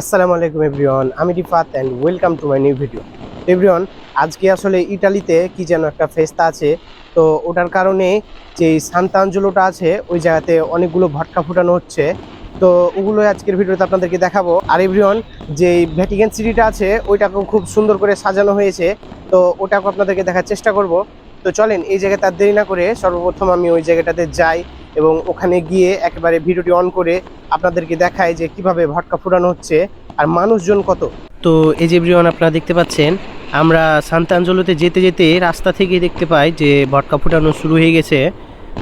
আসসালামু আলাইকুম এভরিওয়ান, আমি Rifat and welcome to my new video everyone, আজকে আসলে ইটালিতে কি যেন একটা ফেস্তা আছে, তো ওটার কারণে যে সান্তাঞ্জলোটা আছে, ওই জায়গাতে অনেকগুলো ভটকা ফুটানো হচ্ছে। তো ওগুলো আজকের ভিডিওতে আপনাদেরকে দেখাবো। আর এভরিওয়ান, যে ভ্যাটিকান সিটিটা আছে, ওইটাকেও খুব সুন্দর করে সাজানো হয়েছে। তো ওটাকে আপনাদেরকে দেখার চেষ্টা করব। তো চলেন, এই জায়গাতে আর দেরি না করে সর্বপ্রথম আমি ওই জায়গাটাতে যাই। এবং ওখানে গিয়ে একেবারে ভিডিওটি অন করে আপনাদেরকে দেখায় যে কীভাবে ভটকা ফুটানো হচ্ছে আর মানুষজন কত। তো এই যে ব্রিয়ন আপনারা দেখতে পাচ্ছেন, আমরা সান্তাঞ্জলিতে যেতে যেতে রাস্তা থেকে দেখতে পাই যে ভটকা ফুটানো শুরু হয়ে গেছে।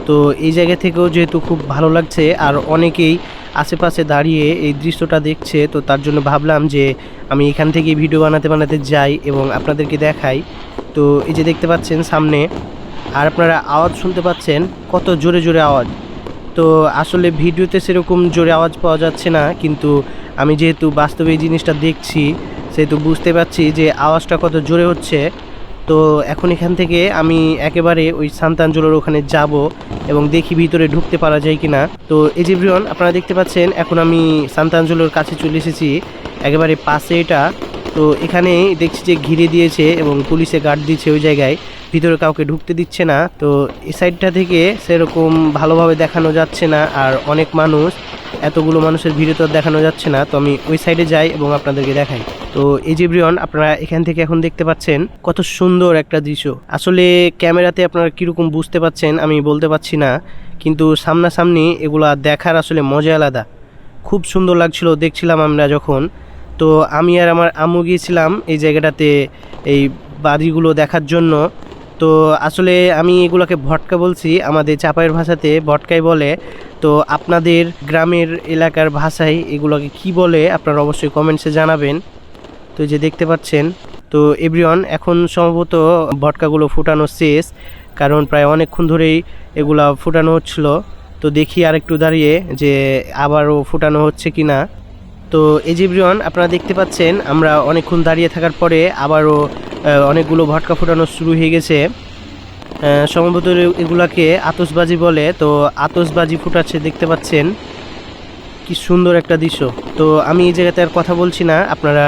তো এই জায়গা থেকেও যেহেতু খুব ভালো লাগছে আর অনেকেই আশেপাশে দাঁড়িয়ে এই দৃশ্যটা দেখছে, তো তার জন্য ভাবলাম যে আমি এখান থেকে ভিডিও বানাতে বানাতে যাই এবং আপনাদেরকে দেখাই। তো এই যে দেখতে পাচ্ছেন সামনে, আর আপনারা আওয়াজ শুনতে পাচ্ছেন কত জোরে জোরে আওয়াজ। তো আসলে ভিডিওতে সেরকম জোরে আওয়াজ পাওয়া যাচ্ছে না, কিন্তু আমি যেহেতু বাস্তবে এই জিনিসটা দেখছি, সেহেতু বুঝতে পারছি যে আওয়াজটা কত জোরে হচ্ছে। তো এখন এখান থেকে আমি একেবারে ওই সান্তাঞ্জলোর ওখানে যাব এবং দেখি ভিতরে ঢুকতে পারা যায় কি না তো এই যে আপনারা দেখতে পাচ্ছেন, এখন আমি সান্তাঞ্জলোর কাছে চলে এসেছি, একেবারে পাশে এটা। তো এখানে দেখছি যে ঘিরে দিয়েছে এবং পুলিশে গার্ড দিচ্ছে ওই জায়গায়। ভিতরে কাউকে ঢুকতে দিচ্ছে না। তো এই সাইডটা থেকে সেরকম ভালোভাবে দেখানো যাচ্ছে না, আর অনেক মানুষ, এতগুলো মানুষের ভিড়ে তো দেখানো যাচ্ছে না। তো আমি ওই সাইডে যাই এবং আপনাদেরকে দেখাই। তো এই যে ব্রিয়ন আপনারা এখান থেকে এখন দেখতে পাচ্ছেন কত সুন্দর একটা দৃশ্য। আসলে ক্যামেরাতে আপনারা কীরকম বুঝতে পাচ্ছেন আমি বলতে পারছি না, কিন্তু সামনাসামনি এগুলা দেখার আসলে মজা আলাদা। খুব সুন্দর লাগছিল, দেখছিলাম আমরা যখন। তো আমি আর আমার আম্মু গিয়েছিলাম এই জায়গাটাতে এই বাড়িগুলো দেখার জন্য। তো আসলে আমি এগুলোকে ভটকা বলছি, আমাদের চাপাইয়ের ভাষাতে ভটকাই বলে। তো আপনাদের গ্রামের এলাকার ভাষায় এগুলোকে কি বলে আপনারা অবশ্যই কমেন্টসে জানাবেন। তো যে দেখতে পাচ্ছেন, তো এভরিওয়ান, এখন সম্ভবত ভটকাগুলো ফুটানো শেষ, কারণ প্রায় অনেকক্ষণ ধরেই এগুলা ফুটানো হচ্ছিল। তো দেখি আর একটু দাঁড়িয়ে যে আবারও ফুটানো হচ্ছে কি না তো যে আপনারা দেখতে পাচ্ছেন, আমরা অনেকক্ষণ দাঁড়িয়ে থাকার পরে আবারও অনেকগুলো ভটকা ফোটানো শুরু হয়ে গেছে। সম্ভবত এগুলাকে আতসবাজি বলে। তো আতসবাজি ফুটাচ্ছে, দেখতে পাচ্ছেন কি সুন্দর একটা দৃশ্য। তো আমি এই জায়গাতে আর কথা বলছি না। আপনারা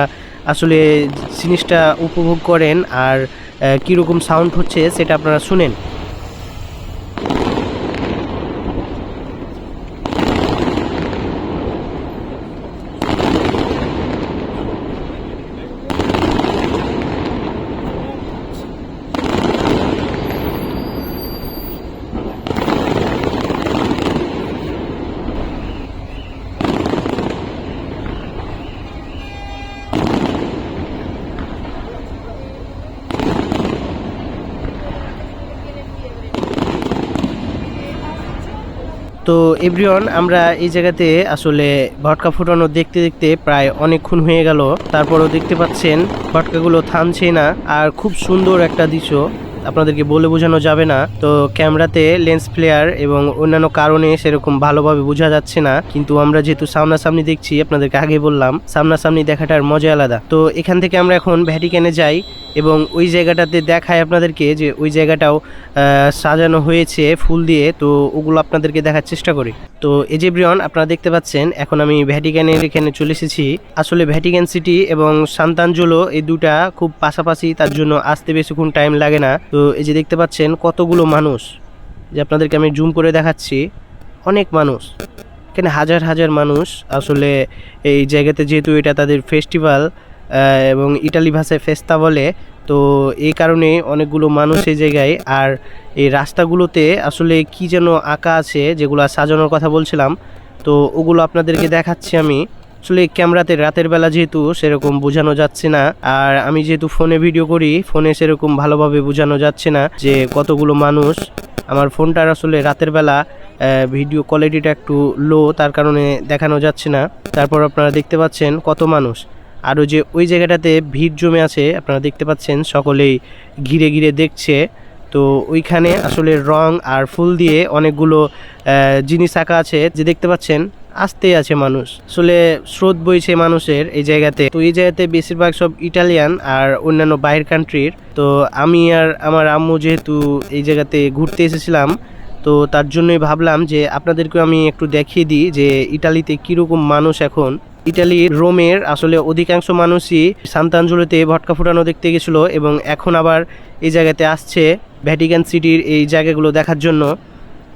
আসলে জিনিসটা উপভোগ করেন আর কীরকম সাউন্ড হচ্ছে সেটা আপনারা শুনেন। তো এভরিওয়ান, আমরা এই জায়গাতে আসলে ভটকা ফুটানো দেখতে দেখতে প্রায় অনেকক্ষণ হয়ে গেল। তারপরও দেখতে পাচ্ছেন ভটকাগুলো থামছে না। আর খুব সুন্দর একটা দৃশ্য। আপনাদেরকে বলে বোঝানো যাবে না। তো ক্যামেরাতে লেন্স ফ্লেয়ার এবং অন্যান্য কারণে সেরকম ভালোভাবে বোঝা যাচ্ছে না। কিন্তু আমরা যেহেতু সামনাসামনি দেখছি, আপনাদেরকে আগে বললাম, সামনাসামনি দেখাটার মজা আলাদা। তো এখান থেকে আমরা এখন ভ্যাটিক্যানে যাই এবং ওই জায়গাটাতে দেখায় আপনাদেরকে যে ওই জায়গাটাও সাজানো হয়েছে ফুল দিয়ে। তো ওগুলো আপনাদেরকে দেখার চেষ্টা করি। তো এই যে ব্রিয়ন আপনারা দেখতে পাচ্ছেন, এখন আমি ভ্যাটিকানের এখানে চলে এসেছি। আসলে ভ্যাটিক্যান সিটি এবং সান্তানজোলো এই দুটা খুব পাশাপাশি তার জন্য আসতে বেশিক্ষণ টাইম লাগে না। তো এই যে দেখতে পাচ্ছেন কতগুলো মানুষ, যে আপনাদেরকে আমি জুম করে দেখাচ্ছি, অনেক মানুষ, এখানে হাজার হাজার মানুষ আসলে এই জায়গাতে যেহেতু এটা তাদের ফেস্টিভ্যাল এবং ইটালি ভাষায় ফেস্তা বলে, তো এই কারণে অনেকগুলো মানুষ এই জায়গায়, আর এই রাস্তাগুলোতে আসলে কি যেন আঁকা আছে, যেগুলো সাজানোর কথা বলছিলাম, তো ওগুলো আপনাদেরকে দেখাচ্ছি আমি। আসলে ক্যামেরাতে রাতের বেলা যেহেতু সেরকম বোঝানো যাচ্ছে না, আর আমি যেহেতু ফোনে ভিডিও করি, ফোনে সেরকম ভালোভাবে বোঝানো যাচ্ছে না যে কতগুলো মানুষ। আমার ফোনটার আসলে রাতের বেলা ভিডিও কোয়ালিটিটা একটু লো তার কারণে দেখানো যাচ্ছে না। তারপর আপনারা দেখতে পাচ্ছেন কত মানুষ। আরও যে ওই জায়গাটাতে ভিড় জমে আছে, আপনারা দেখতে পাচ্ছেন সকলেই ঘিরে ঘিরে দেখছে। তো ওইখানে আসলে রং আর ফুল দিয়ে অনেকগুলো জিনিস আঁকা আছে। যে দেখতে পাচ্ছেন আসতে আছে মানুষ। আসলে স্রোত বইছে মানুষের এই জায়গাতে। তো এই জায়গাতে বেশিরভাগ সব ইটালিয়ান আর অন্যান্য বাইরের কান্ট্রির তো আমি আর আমার আম্মু যেহেতু এই জায়গাতে ঘুরতে এসেছিলাম, তো তার জন্যই ভাবলাম যে আপনাদেরকে আমি একটু দেখিয়ে দিই যে ইটালিতে কীরকম মানুষ এখন। ইটালির রোমের আসলে অধিকাংশ মানুষই সান্তাঞ্জলিতে ভটকা ফুটানো দেখতে গেছিল এবং এখন আবার এই জায়গাতে আসছে ভ্যাটিকান সিটির এই জায়গাগুলো দেখার জন্য।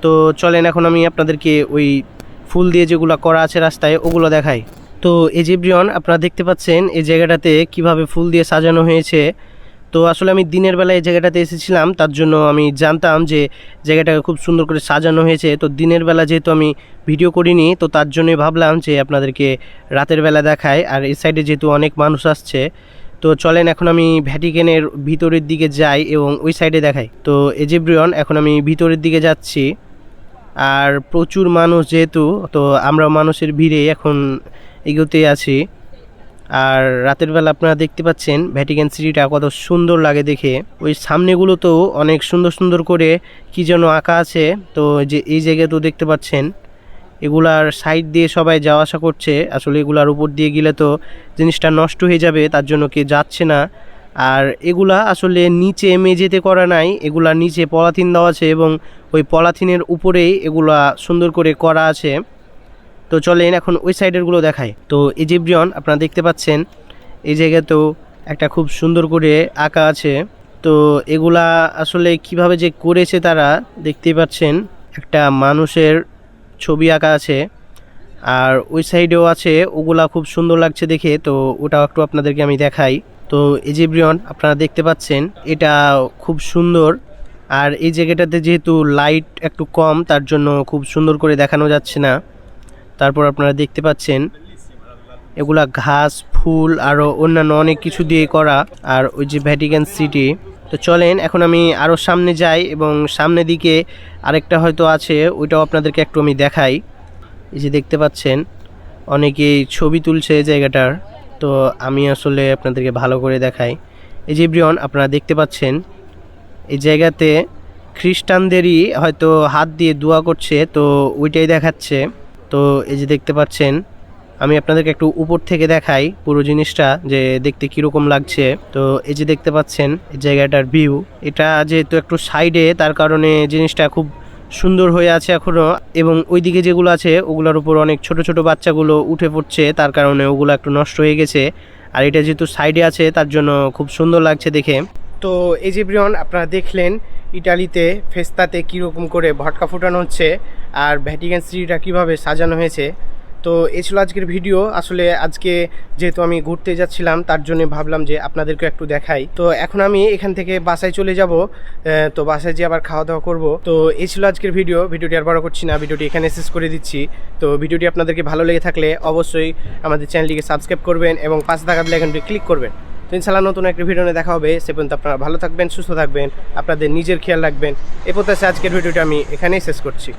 তো চলেন, এখন আমি আপনাদেরকে ওই ফুল দিয়ে যেগুলো করা আছে রাস্তায়, ওগুলো দেখাই। তো এজিব্রিয়ন আপনারা দেখতে পাচ্ছেন এই জায়গাটাতে কীভাবে ফুল দিয়ে সাজানো হয়েছে। তো আসলে আমি দিনের বেলায় এই জায়গাটাতে এসেছিলাম, তার জন্য আমি জানতাম যে জায়গাটাকে খুব সুন্দর করে সাজানো হয়েছে। তো দিনের বেলা যেহেতু আমি ভিডিও করিনি, তো তার জন্যই ভাবলাম যে আপনাদেরকে রাতের বেলা দেখাই। আর এই সাইডে যেহেতু অনেক মানুষ আসছে, তো চলেন এখন আমি ভ্যাটিকানের ভিতরের দিকে যাই এবং ওই সাইডে দেখাই। তো এজিব্রিয়ন এখন আমি ভিতরের দিকে যাচ্ছি। আর প্রচুর মানুষ যেহেতু, তো আমরা মানুষের ভিড়ে এখন এগোতে আছি। আর রাতের বেলা আপনারা দেখতে পাচ্ছেন ভ্যাটিকান সিটিটা কত সুন্দর লাগে দেখে। ওই সামনেগুলোতেও অনেক সুন্দর সুন্দর করে কি যেন আঁকা আছে। তো যে, এই জায়গাতেও দেখতে পাচ্ছেন। এগুলার সাইড দিয়ে সবাই যাওয়া আসা করছে। আসলে এগুলার উপর দিয়ে গেলে তো জিনিসটা নষ্ট হয়ে যাবে, তার জন্য কেউ যাচ্ছে না। আর এগুলা আসলে নিচে মেঝেতে করা নাই, এগুলা নিচে পলাথিন দেওয়া আছে এবং ওই পলাথিনের উপরেই এগুলা সুন্দর করে করা আছে। তো চলেন এখন ওই সাইডেরগুলো দেখায় তো ইজিপ্রিয়ন আপনারা দেখতে পাচ্ছেন, এই জায়গাতেও একটা খুব সুন্দর করে আঁকা আছে। তো এগুলা আসলে কীভাবে যে করেছে তারা দেখতেই পাচ্ছেন, একটা মানুষের ছবি আঁকা আছে। আর ওই সাইডেও আছে, ওগুলা খুব সুন্দর লাগছে দেখে, তো ওটাও একটু আপনাদেরকে আমি দেখাই। তো এজিব্রিয়ন আপনারা দেখতে পাচ্ছেন, এটা খুব সুন্দর। আর এই জায়গাটাতে যেহেতু লাইট একটু কম, তার জন্য খুব সুন্দর করে দেখানো যাচ্ছে না। তারপর আপনারা দেখতে পাচ্ছেন, এগুলা ঘাস, ফুল আরও অন্যান্য অনেক কিছু দিয়ে করা। আর ওই যে ভ্যাটিকান সিটি তো চলেন, এখন আমি আরও সামনে যাই এবং সামনে দিকে আরেকটা হয়তো আছে, ওইটাও আপনাদেরকে একটু আমি দেখাই। এই যে দেখতে পাচ্ছেন, অনেকেই ছবি তুলছে এই জায়গাটার। তো আমি আসলে আপনাদেরকে ভালো করে দেখাই। এই যে ব্রিয়ন আপনারা দেখতে পাচ্ছেন, এই জায়গাতে খ্রিস্টানদেরই হয়তো হাত দিয়ে দোয়া করছে, তো ওইটাই দেখাচ্ছে। তো এই যে দেখতে পাচ্ছেন, আমি আপনাদেরকে একটু উপর থেকে দেখাই পুরো জিনিসটা, যে দেখতে কীরকম লাগছে। তো এই যে দেখতে পাচ্ছেন, এই জায়গাটার ভিউ এটা যেহেতু একটু সাইডে তার কারণে জিনিসটা খুব সুন্দর হয়ে আছে এখনও এবং ওইদিকে যেগুলো আছে, ওগুলোর উপর অনেক ছোট ছোট বাচ্চাগুলো উঠে পড়ছে, তার কারণে ওগুলো একটু নষ্ট হয়ে গেছে। আর এটা যেহেতু সাইডে আছে, তার জন্য খুব সুন্দর লাগছে দেখে। তো এই যে ব্রিয়ন, আপনারা দেখলেন ইটালিতে ফেস্তাতে কীরকম করে ভটকা ফোটানো হচ্ছে, আর ভ্যাটিকান সিটিটা কীভাবে সাজানো হয়েছে। তো এই ছিল আজকের ভিডিও। আসলে আজকে যেহেতু আমি ঘুরতে যাচ্ছিলাম, তার জন্য ভাবলাম যে আপনাদেরকে একটু দেখাই। তো এখন আমি এখান থেকে বাসায় চলে যাব। তো বাসায় যেয়ে আবার খাওয়া দাওয়া করব। তো এই ছিল আজকের ভিডিও। ভিডিওটি আর বড় করছি না। ভিডিওটি এখানে শেষ করে দিচ্ছি। তো ভিডিওটি আপনাদেরকে ভালো লেগে থাকলে অবশ্যই আমাদের চ্যানেলটিকে সাবস্ক্রাইব করবেন এবং পাশে থাকা বেলাইকনটি ক্লিক করবেন। তো ইনশাল্লাহ নতুন একটা ভিডিও নিয়ে দেখা হবে। সে পর্যন্ত আপনারা ভালো থাকবেন, সুস্থ থাকবেন, আপনাদের নিজের খেয়াল রাখবেন। এ প্রত্যাশা আজকের ভিডিওটা আমি এখানেই শেষ করছি।